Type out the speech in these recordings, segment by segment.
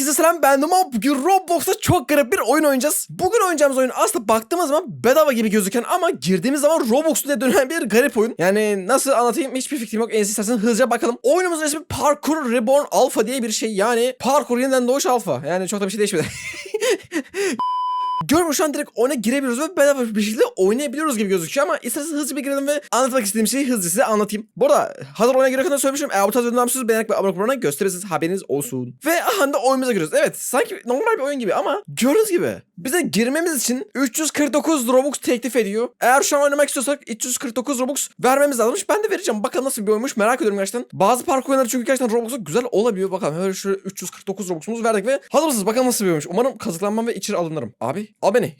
Herkese selam ben Numa. Bugün Roblox'ta çok garip bir oyun oynayacağız. Bugün oynayacağımız oyun aslında baktığımız zaman bedava gibi gözüken ama girdiğimiz zaman Roblox diye dönen bir garip oyun. Yani nasıl anlatayım hiçbir fikrim yok. En istersen hızlıca bakalım. Oyunumuzun ismi Parkour Reborn Alpha diye bir şey. Yani Parkour yeniden doğuş alfa. Yani çok da bir şey değişmedi. Görmüş şu an direkt oyuna girebiliyoruz ve bedava bir şekilde oynayabiliyoruz gibi gözüküyor ama isterseniz hızlı bir girelim ve anlatmak istediğim şeyi hızlı size anlatayım. Bu arada hazır oyuna girerken de söylemişim. Eğer bu tarz siz beğenerek ve abone olmayı gösterirseniz haberiniz olsun. Ve aha da oyunumuza giriyoruz. Evet sanki normal bir oyun gibi ama gördüğünüz gibi bize girmemiz için 349 Robux teklif ediyor. Eğer şu an oynamak istiyorsak 349 Robux vermemiz lazımmış. Ben de vereceğim. Bakalım nasıl bir oyunmuş merak ediyorum gerçekten. Bazı parkur oyunları çünkü gerçekten Robux'a güzel olabiliyor. Bakalım böyle şöyle 349 Robux'umuzu verdik ve hazır mısınız? Bakalım nasıl bir oyunmuş. Umarım kazıklanmam ve içeri alınırım. Abi al beni.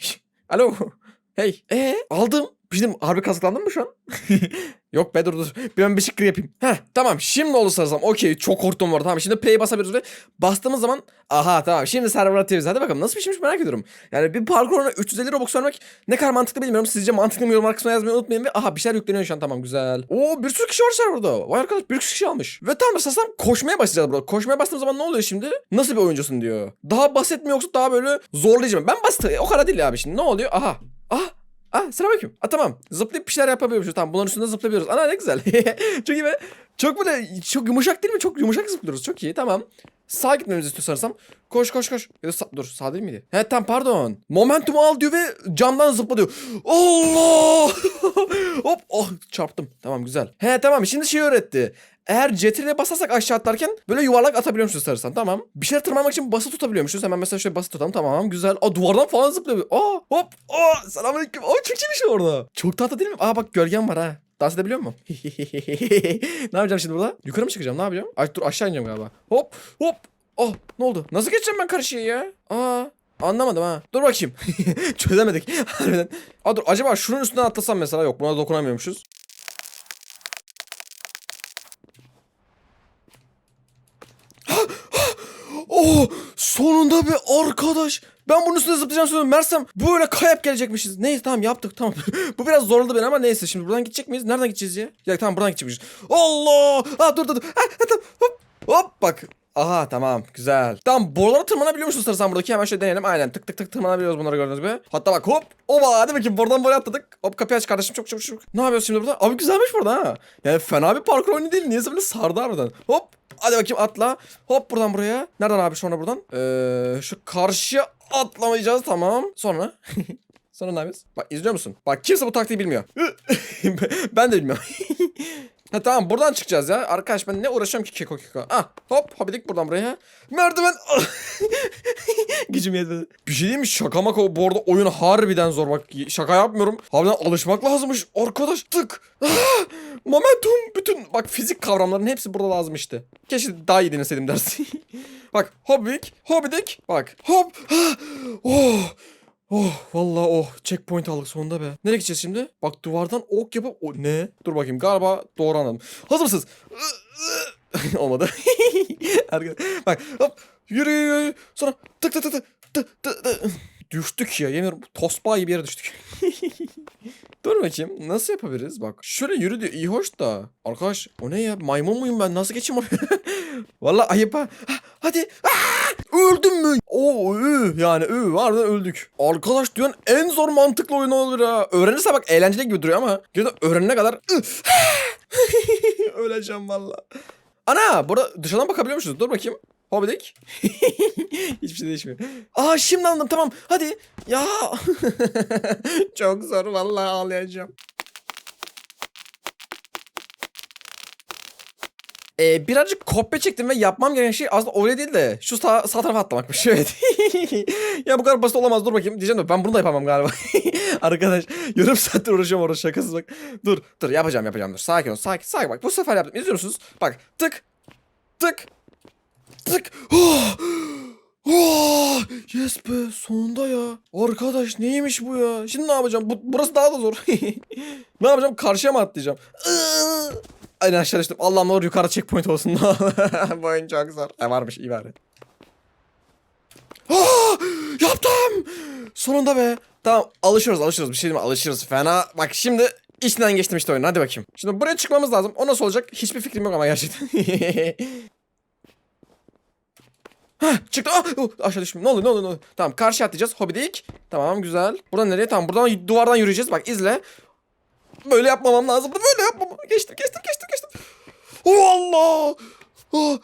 Alo. Hey. Ee aldım. Bir şey harbi kazıklandın mı şu an? Yok be dur dur. Bir ben bir şıkkır yapayım. Heh tamam şimdi oldu sanırsam. Okey çok korktum arada. Tamam şimdi play basabiliriz ve bastığımız zaman aha tamam şimdi server atıyoruz. Hadi bakalım nasıl bir şeymiş merak ediyorum. Yani bir parkuruna 350 Robux vermek ne kadar mantıklı bilmiyorum. Sizce mantıklı mı yorumlar kısmına yazmayı unutmayın ve aha bir şeyler yükleniyor şu an tamam güzel. Oo bir sürü kişi var serverda. Vay arkadaş bir sürü kişi almış. Ve tamam esasında koşmaya başlayacağız burada. Koşmaya bastığım zaman ne oluyor şimdi? Nasıl bir oyuncusun diyor. Daha basit mi yoksa daha böyle zorlayıcı mı? Ben basit o kadar değil abi şimdi ne oluyor? Aha. Ah selamünaleyküm. Ah tamam. Zıplayıp bir şeyler yapabiliyormuşuz. Tamam bunların üstünde zıplayabiliyoruz. Ana ne güzel. çok iyi be. Çok böyle çok yumuşak değil mi? Çok yumuşak zıplıyoruz. Çok iyi tamam. Sağ gitmemizi istiyor sanırsam. Koş koş koş. Ya da sağ- dur sağ değil miydi? He tamam pardon. Momentumu al diyor ve camdan zıpla diyor. Allah! Hop oh çarptım. Tamam güzel. He tamam şimdi şey öğretti. Eğer CTRL'e basarsak aşağı atlarken böyle yuvarlak atabiliyormuşuz sarırsan tamam. Bir şeyler tırmanmak için bası tutabiliyormuşuz. Hemen mesela şöyle bası tutalım tamam güzel. Aa duvardan falan zıplıyor. Aa hop aa selamünaleyküm. Aa çok iyiymiş orada. Çok tatlı değil mi? Aa bak gölgem var ha. Dans edebiliyor mu? ne yapacağım şimdi burada? Yukarı mı çıkacağım? Ne yapacağım? Ay, dur aşağı ineceğim galiba. Hop hop. Oh ne oldu? Nasıl geçeceğim ben karşıya ya? Aa Anlamadım ha. Dur bakayım. Çözemedik. Harbiden. Aa dur acaba şunun üstünden atlasam mesela yok buna dokunamıyormuşuz. Oh sonunda bir arkadaş. Ben bunun üstüne zıplayacağım sonra Mersem böyle kayıp gelecekmişiz. Neyse tamam yaptık tamam. Bu biraz zorladı beni ama neyse şimdi buradan gidecek miyiz? Nereden gideceğiz ya? Ya tamam buradan gidecekmişiz. Allah! Ha dur dur dur. Ha, ha, tamam. Hop hop bak. Aha tamam güzel. Tamam borulara tırmanabiliyor musun sarısan buradaki? Hemen şöyle deneyelim. Aynen tık tık tık tırmanabiliyoruz bunları gördüğünüz gibi. Hatta bak hop. Oba hadi bakayım buradan buraya atladık. Hop kapıyı aç kardeşim çok çok çok. Ne yapıyoruz şimdi burada? Abi güzelmiş burada ha. Yani fena bir parkur oyunu değil. Niyeyse böyle sardı harbiden. Hop. Hadi bakayım atla. Hop buradan buraya. Nereden abi sonra buradan? Ee, şu karşıya atlamayacağız tamam. Sonra. Sonra ne yapıyoruz? Bak izliyor musun? Bak kimse bu taktiği bilmiyor. ben de bilmiyorum. Ha tamam buradan çıkacağız ya. Arkadaş ben ne uğraşıyorum ki keko keko. Ah hop hobidik buradan buraya. Merdiven. Gücüm yetmedi. Bir şey diyeyim mi? Şaka maka bu arada oyun harbiden zor. Bak şaka yapmıyorum. Harbiden alışmak lazımmış. Arkadaş tık. Ah, momentum bütün. Bak fizik kavramların hepsi burada lazım işte. Keşke daha iyi dinleseydim dersi. bak hobidik. Hobidik. Bak hop. Ah, oh. Oh vallahi oh checkpoint aldık sonunda be. Nereye gideceğiz şimdi? Bak duvardan ok yapıp o ne? Dur bakayım galiba doğru anladım. Hazır mısınız? Olmadı. Bak hop yürü yürü. Sonra tık tık tık tık tık tık tık. Düştük ya yemin ederim tosbağa gibi yere düştük. Dur bakayım nasıl yapabiliriz bak. Şöyle yürü diyor iyi hoş da. Arkadaş o ne ya maymun muyum ben nasıl geçeyim oraya? Vallahi ayıp. Ha, Hadi. Aa! Öldüm mü? Oo ü yani ü harbiden öldük. Arkadaş dünyanın en zor mantıklı oyunu olur ha. Öğrenirse bak eğlenceli gibi duruyor ama gerçekten öğrenene kadar öleceğim valla. Ana burada dışarıdan bakabiliyor musunuz? Dur bakayım. Hobidik. Hiçbir şey değişmiyor. Aa şimdi anladım tamam. Hadi. Ya. Çok zor vallahi ağlayacağım. Ee, birazcık kopya çektim ve yapmam gereken şey aslında öyle değil de şu sağ, sağ tarafa atlamakmış. Evet. ya bu kadar basit olamaz dur bakayım. Diyeceğim de ben bunu da yapamam galiba. Arkadaş yarım saattir uğraşıyorum orada şakasız bak. Dur dur yapacağım yapacağım dur. Sakin ol sakin sakin bak bu sefer yaptım. İzliyor musunuz? Bak tık tık tık. Oh! Oh! Yes be sonunda ya. Arkadaş neymiş bu ya? Şimdi ne yapacağım? Bu, burası daha da zor. ne yapacağım? Karşıya mı atlayacağım? Aynen aşağı düştüm. Allah'ım olur yukarı checkpoint olsun. bu oyun çok zor. E varmış iyi bari. Ah! Yaptım! Sonunda be. Tamam alışırız alışırız bir şey değil mi? Alışırız. Fena. Bak şimdi içinden geçtim işte oyun. Hadi bakayım. Şimdi buraya çıkmamız lazım. O nasıl olacak? Hiçbir fikrim yok ama gerçekten. Heh, çıktı. Ah, oh, aşağı düştüm. Ne olur ne olur ne olur. Tamam karşı atlayacağız. Hobidik. Tamam güzel. Buradan nereye? Tamam buradan duvardan yürüyeceğiz. Bak izle. Böyle yapmamam lazım. Böyle. Geçtim geçtim geçtim geçtim. Oh Allah. Ah,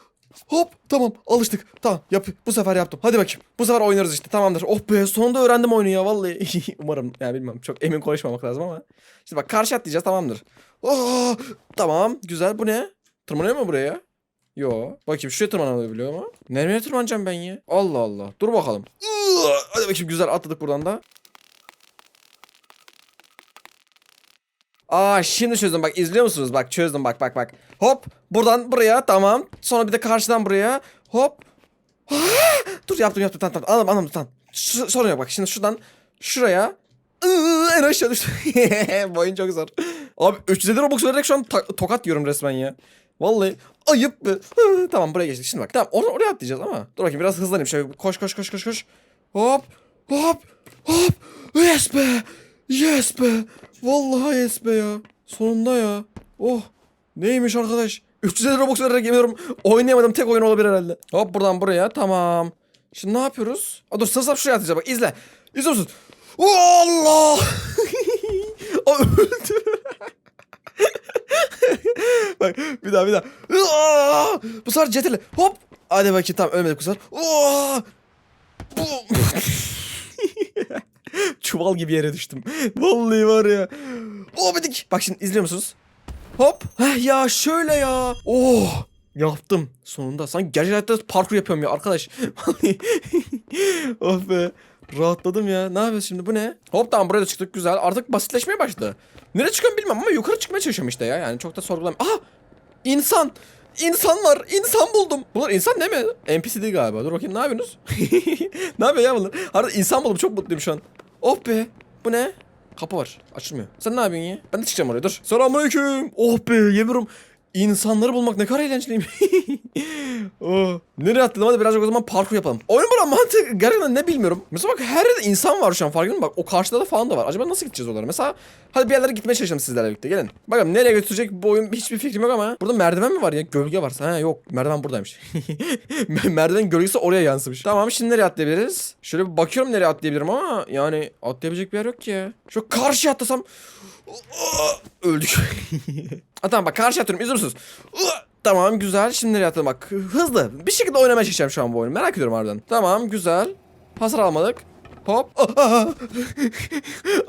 hop tamam alıştık. Tamam yap bu sefer yaptım. Hadi bakayım. Bu sefer oynarız işte tamamdır. Oh be sonunda öğrendim oyunu ya vallahi. Umarım yani bilmem çok emin konuşmamak lazım ama. Şimdi bak karşı atlayacağız tamamdır. Oh, tamam güzel bu ne? Tırmanıyor mu buraya? Yo. Bakayım şuraya tırmanabiliyor mu? Nereye tırmanacağım ben ya? Allah Allah. Dur bakalım. Hadi bakayım güzel atladık buradan da. Aa şimdi çözdüm bak izliyor musunuz? Bak çözdüm bak bak bak. Hop buradan buraya tamam. Sonra bir de karşıdan buraya. Hop. Ah, dur yaptım yaptım tamam tamam anladım anladım tamam. Sorun yok bak şimdi şuradan şuraya. Iıı, en aşağı düştüm. Bu oyun çok zor. Abi 350 Robux vererek şu an tokat yiyorum resmen ya. Vallahi ayıp tamam buraya geçtik. Şimdi bak tamam or oraya atlayacağız ama. Dur bakayım biraz hızlanayım. Şöyle koş koş koş koş koş. Hop hop hop. Yes be. Yes be. Vallahi yes ya. Sonunda ya. Oh. Neymiş arkadaş? 350 Robux vererek yemiyorum. Oynayamadım tek oyun olabilir herhalde. Hop buradan buraya tamam. Şimdi ne yapıyoruz? Aa, dur sırsam şuraya atacağım bak izle. İzliyor musun? Allah! Aa, öldü. Bak bir daha bir daha. Bu sefer ceteli. Hop. Hadi bakayım tamam ölmedik bu sefer. Çuval gibi yere düştüm. Vallahi var ya. Bidik. Bak şimdi izliyor musunuz? Hop. Heh ya şöyle ya. Oh. Yaptım sonunda. Sanki gerçek hayatta parkur yapıyorum ya arkadaş. Vallahi. oh be. Rahatladım ya. Ne yapıyoruz şimdi? Bu ne? Hop tamam buraya da çıktık. Güzel. Artık basitleşmeye başladı. Nereye çıkıyorum bilmem ama yukarı çıkmaya çalışıyorum işte ya. Yani çok da sorgulamıyorum. Aha! İnsan! İnsan var. İnsan buldum. Bunlar insan değil mi? NPC değil galiba. Dur bakayım ne yapıyorsunuz? ne yapıyor ya bunlar? Harbiden insan buldum. Çok mutluyum şu an. Oh be. Bu ne? Kapı var. Açılmıyor. Sen ne yapıyorsun ya? Ben de çıkacağım oraya. Dur. Selamünaleyküm. Oh be. Yemiyorum. İnsanları bulmak ne kadar eğlenceliyim. oh. Nereye atladım? Hadi birazcık o zaman parkur yapalım. Oyun bana mantık gerçekten ne bilmiyorum. Mesela bak her yerde insan var şu an farkında? Bak o karşıda da falan da var. Acaba nasıl gideceğiz oralara? Mesela hadi bir yerlere gitmeye çalışalım sizlerle birlikte. Gelin. Bakalım nereye götürecek bu oyun hiçbir fikrim yok ama. Burada merdiven mi var ya? Gölge var. Ha yok. Merdiven buradaymış. merdiven gölgesi oraya yansımış. Tamam şimdi nereye atlayabiliriz? Şöyle bir bakıyorum nereye atlayabilirim ama yani atlayabilecek bir yer yok ki. Şu karşıya atlasam öldük. ha, tamam bak karşı atıyorum izliyor musunuz? Tamam güzel şimdi nereye atalım bak hızlı bir şekilde oynamaya çalışacağım şu an bu oyunu merak ediyorum harbiden. Tamam güzel hasar almadık. Hop. Aa,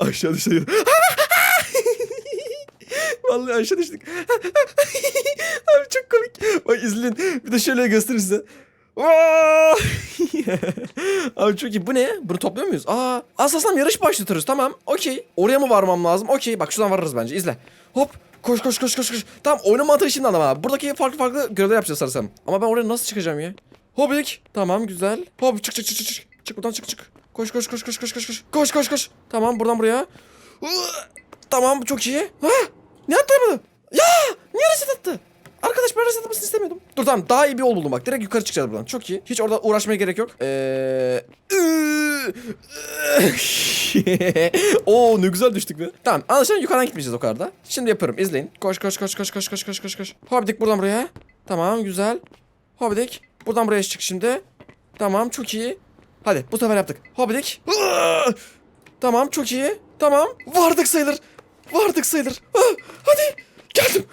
aşağı düştük. Vallahi aşağı düştük. Abi çok komik. Bak izleyin. Bir de şöyle göstereyim size. Abi çok iyi. Bu ne? Bunu topluyor muyuz? Aa, aslında yarış başlatırız. Tamam. Okey. Oraya mı varmam lazım? Okey. Bak şuradan varırız bence. İzle. Hop. Koş koş koş koş koş. Tamam oyunun mantığı şimdi. Buradaki farklı farklı görevler yapacağız sanırsam. Ama ben oraya nasıl çıkacağım ya? Hopik. Tamam güzel. Hop çık çık çık çık. Çık buradan çık çık. Koş koş koş koş koş koş koş. Koş koş koş. Tamam buradan buraya. Tamam çok iyi. Ha? Ne atlayamadı? Ya! Niye reset attı? Arkadaş ben reset atmasını istemiyordum. Dur tamam daha iyi bir yol buldum bak. Direkt yukarı çıkacağız buradan. Çok iyi. Hiç orada uğraşmaya gerek yok. Eee... Oo ne güzel düştük be. Tamam anlaşılan yukarıdan gitmeyeceğiz o kadar da. Şimdi yapıyorum izleyin. Koş koş koş koş koş koş koş koş koş. Hobidik buradan buraya. Tamam güzel. Hobidik. Buradan buraya çık şimdi. Tamam çok iyi. Hadi bu sefer yaptık. Hobidik. Tamam çok iyi. Tamam. Vardık sayılır. Vardık sayılır. Ah, hadi. Geldim.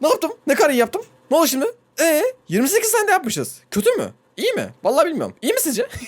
Ne yaptım? Ne kadar yaptım? Ne oldu şimdi? Ee, 28 tane de yapmışız. Kötü mü? İyi mi? Vallahi bilmiyorum. İyi mi sizce?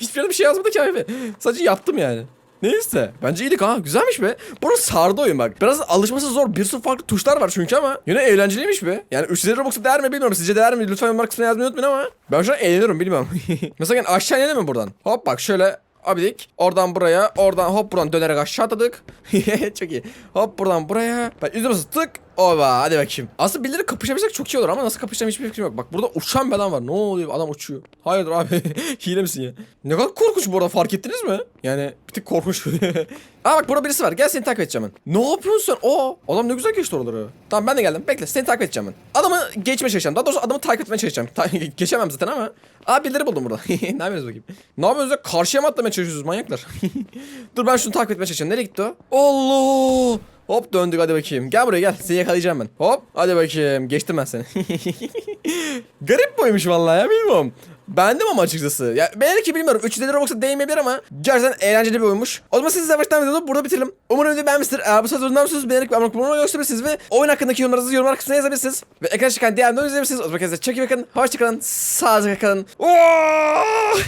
Hiçbir yerde bir şey yazmadı ki abi. Sadece yaptım yani. Neyse. Bence iyiydik ha. Güzelmiş be. Burası sardı oyun bak. Biraz alışması zor. Bir sürü farklı tuşlar var çünkü ama. Yine eğlenceliymiş be. Yani 300 Robux'a değer mi bilmiyorum. Sizce değer mi? Lütfen yorumlar kısmına yazmayı unutmayın ama. Ben şu an eğleniyorum bilmiyorum. Mesela yani aşağı inelim mi buradan? Hop bak şöyle abidik. Oradan buraya, oradan hop buradan dönerek aşağı atladık. çok iyi. Hop buradan buraya. Yüzde basın tık. Ova hadi bakayım. Aslında birileri kapışabilsek çok iyi olur ama nasıl kapışacağım hiçbir fikrim yok. Bak burada uçan bir adam var. Ne oluyor adam uçuyor. Hayırdır abi. Hile misin ya? Ne kadar korkunç bu arada fark ettiniz mi? Yani bir tık korkunç. Aa bak burada birisi var. Gel seni takip edeceğim. Ne yapıyorsun sen? Oo adam ne güzel geçti oraları. Tamam ben de geldim. Bekle seni takip edeceğim ben. Adamı geçmeye çalışacağım. Daha doğrusu adamı takip etmeye çalışacağım. Geçemem zaten ama. Aa birileri buldum burada. ne yapıyorsunuz bakayım? Ne yapıyorsunuz ya? Karşıya mı atlamaya çalışıyorsunuz manyaklar? Dur ben şunu takip etmeye çalışacağım. Nereye gitti o? Allah! Hop döndük hadi bakayım. Gel buraya gel. Seni yakalayacağım ben. Hop hadi bakayım. Geçtim ben seni. Garip boymuş vallahi ya bilmiyorum. Beğendim ama açıkçası. Ya belki bilmiyorum 300 lira Robux'a değmeyebilir ama gerçekten eğlenceli bir oyunmuş. O zaman siz yavaştan videoyu burada bitirelim. Umarım videoyu beğenmiştir. Eğer bu söz zorundan musunuz beğenip ve abone olmayı gösterirsiniz ve oyun hakkındaki yorumlarınızı yorumlar kısmına yazabilirsiniz. Ve ekrana çıkan diğer videoları izleyebilirsiniz. O zaman kendinize çok iyi bakın. Hoşçakalın. Sağlıcakla kalın. Oo!